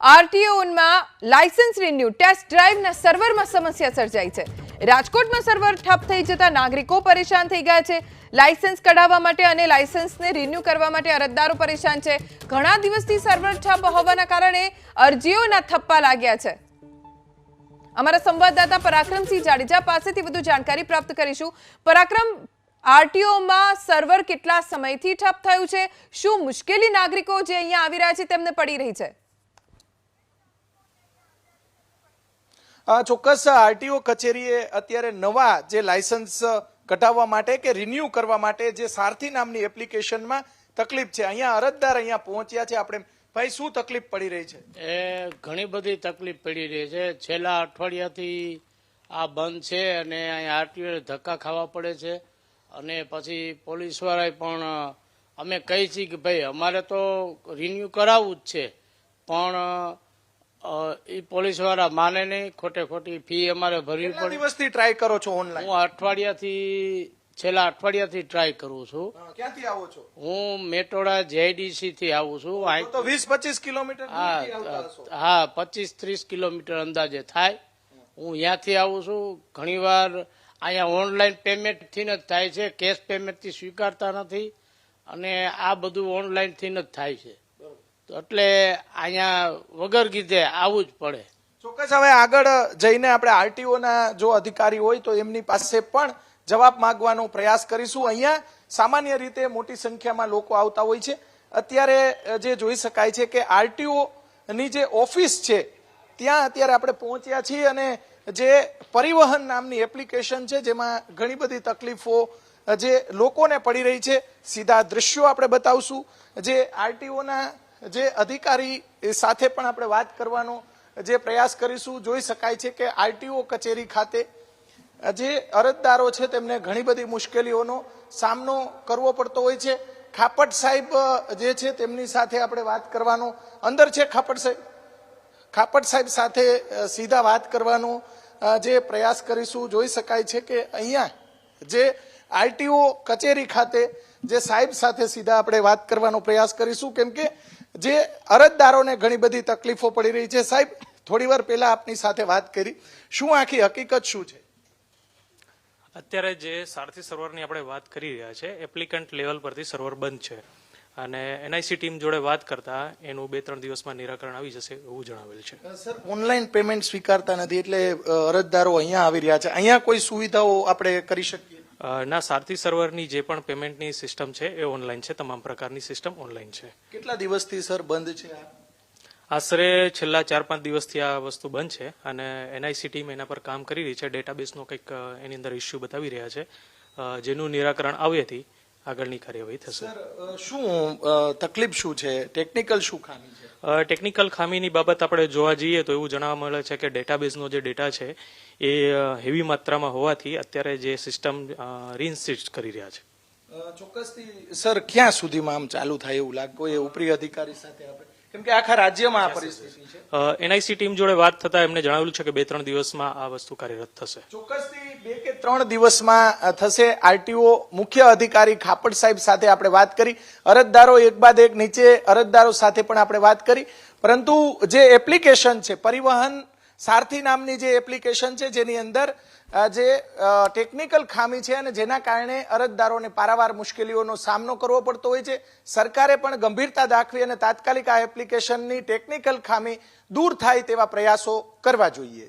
આરટીઓમાં licence renew test ડ્રાઈવના સર્વરમાં સમસ્યા સર્જાઈ છે. રાજકોટમાં સર્વર ઠપ થઈ જતા નાગરિકો પરેશાન થઈ ગયા છે. લાયસન્સ કઢાવવા માટે અને લાયસન્સને રિન્યુ કરવા માટે અરજદારો પરેશાન છે. ઘણા દિવસથી સર્વર ઠપ હોવાના કારણે અરજીઓના થપ્પા લાગ્યા છે. અમારા સંવાદદાતા પરાક્રમસિંહ જાડેજા પાસેથી વધુ જાણકારી પ્રાપ્ત કરીશું. પરાક્રમ આરટીઓમાં સર્વર કેટલા સમયથી ઠપ થયું છે? શું મુશ્કેલી નાગરિકો જે અહીંયા આવી રહ્યા છે તેમને પડી રહી છે? ચોક્કસ આરટીઓ કચેરીએ અત્યારે નવા જે લાયસન્સ ઘટાવવા માટે કે રિન્યુ કરવા માટે જે સારથી નામની એપ્લિકેશનમાં તકલીફ છે. અહીંયા અરજદાર અહીંયા પહોંચ્યા છે. આપણે ભાઈ, શું તકલીફ પડી રહી છે? એ ઘણી બધી તકલીફ પડી રહી છે. છેલ્લા અઠવાડિયાથી આ બંધ છે અને અહીંયા આરટીઓ ધક્કા ખાવા પડે છે. અને પછી પોલીસવાળાએ પણ અમે કહી છીએ કે ભાઈ, અમારે તો રિન્યુ કરાવવું જ છે. પણ એ પોલીસવાળા માને નહીં ખોટે ખોટી ફી અમારે ભરવી પડે. દિવસથી ટ્રાય કરો છો ઓનલાઈન હું અઠવાડિયાથી છેલ્લા અઠવાડિયાથી ટ્રાય કરું છું. ક્યાંથી આવો છો? હું મેટોડા જેઆઈડીસી થી આવું છું. તો વીસ પચીસ કિલોમીટર હા હા પચીસ ત્રીસ કિલોમીટર અંદાજે થાય. હું ત્યાંથી આવું છું. ઘણીવાર અહીંયા ઓનલાઈન પેમેન્ટથી જ થાય છે. કેશ પેમેન્ટથી સ્વીકારતા નથી. અને આ બધું ઓનલાઈનથી જ થાય છે. એટલે અહીંયા વગર કીધે આવવું જ પડે. ચોક્કસ હવે આગળ જઈને આપણે આરટીઓ ના જો અધિકારી હોય તો એમની પાસે પણ જવાબ માંગવાનો પ્રયાસ કરીશું. અહીંયા સામાન્ય રીતે મોટી સંખ્યામાં લોકો આવતા હોય છે. અત્યારે જે જોઈ શકાય છે કે આરટીઓ ની જે ઓફિસ છે, ત્યાં અત્યારે આપણે પહોંચ્યા છીએ અને જે પરિવહન નામની એપ્લિકેશન છે, જેમાં ઘણી બધી તકલીફો જે લોકોને પડી રહી છે, સીધા દ્રશ્યો આપણે બતાવશું. જે આરટીઓના જે અધિકારી સાથે પણ આપણે વાત કરવાનો જે પ્રયાસ કરીશું, જોઈ શકાય છે કે આરટીઓ કચેરી ખાતે જે અરજદારો છે તેમને ઘણી બધી મુશ્કેલીઓનો સામનો કરવો પડતો હોય છે. ખાપટ સાહેબ જે છે તેમની સાથે આપણે વાત કરવાનો અંદર છે ખાપટ સાહેબ? ખાપટ સાહેબ સાથે સીધા વાત કરવાનો જે પ્રયાસ કરીશું, જોઈ શકાય છે કે અહીંયા જે આરટીઓ કચેરી ખાતે જે સાહેબ સાથે સીધા આપણે વાત કરવાનો પ્રયાસ કરીશું કેમ કે જે અરજદારોને ઘણી બધી તકલીફો પડી રહી છે. સાહેબ થોડી વાર પહેલા આપની સાથે વાત કરી. શું આખી હકીકત શું છે? અત્યારે જે સારથી સર્વરની આપણે વાત કરી રહ્યા છે એપ્લિકન્ટ લેવલ પરથી સર્વર બંધ છે. અને એનઆઈસી ટીમ જોડે વાત કરતા એનું બે ત્રણ દિવસમાં નિરાકરણ આવી જશે એવું જણાવેલ છે. સર ઓનલાઈન પેમેન્ટ સ્વીકારતા નથી એટલે અરજદારો અહીંયા આવી રહ્યા છે. અહીંયા કોઈ સુવિધાઓ આપણે કરી શકીએ? ના સારથી સર્વરની જે પણ પેમેન્ટની સિસ્ટમ છે એ ઓનલાઈન છે. તમામ પ્રકારની સિસ્ટમ ઓનલાઈન છે. કેટલા દિવસથી સર બંધ છે આશરે છેલ્લા ચાર પાંચ દિવસથી આ વસ્તુ બંધ છે અને એનઆઈસી ટીમ એના પર કામ કરી રહી છે. ડેટાબેઝનો કંઈક એની અંદર ઇસ્યુ બતાવી રહ્યા છે. જેનું નિરાકરણ આવ્યેથી આગળની કાર્યવાહી થશે. શું તકલીફ શું છે? ટેકનિકલ શું ખામી છે? ટેકનિકલ ખામીની બાબત આપણે જોવા જઈએ તો એવું જણાવવા મળે છે કે ડેટાબેઝનો જે ડેટા છે એ હેવી માત્રામાં હોવાથી અત્યારે જે સિસ્ટમ રીઇન્સ્ટિટ કરી રહ્યા છે. ચોક્કસથી સર ક્યાં સુધીમાં આમ ચાલુ થાય એવું લાગે કોઈ ઉપરી અધિકારી સાથે આપણે? કેમ કે આખા રાજ્યમાં આ પરિસ્થિતિ છે. એનઆઈસી ટીમ જોડે વાત થતા એમને જણાવેલું છે કે બે ત્રણ દિવસમાં આ વસ્તુ કાર્યરત થશે. ચોક્કસથી બે કે ત્રણ દિવસમાં થશે. આરટીઓ મુખ્ય અધિકારી ખાપડ સાહેબ સાથે આપણે વાત કરી. અરજદારો એક બાદ એક નીચે, અરજદારો સાથે પણ આપણે વાત કરી. પરંતુ જે એપ્લિકેશન છે, પરિવહન સારથી નામની જે એપ્લિકેશન છે, જેની અંદર જે ટેકનિકલ ખામી છે અને જેના કારણે અરજદારોને પારાવાર મુશ્કેલીઓનો સામનો કરવો પડતો હોય છે, સરકારે પણ ગંભીરતા દાખવી અને તાત્કાલિક આ એપ્લિકેશનની ટેકનિકલ ખામી દૂર થાય તેવા પ્રયાસો કરવા જોઈએ.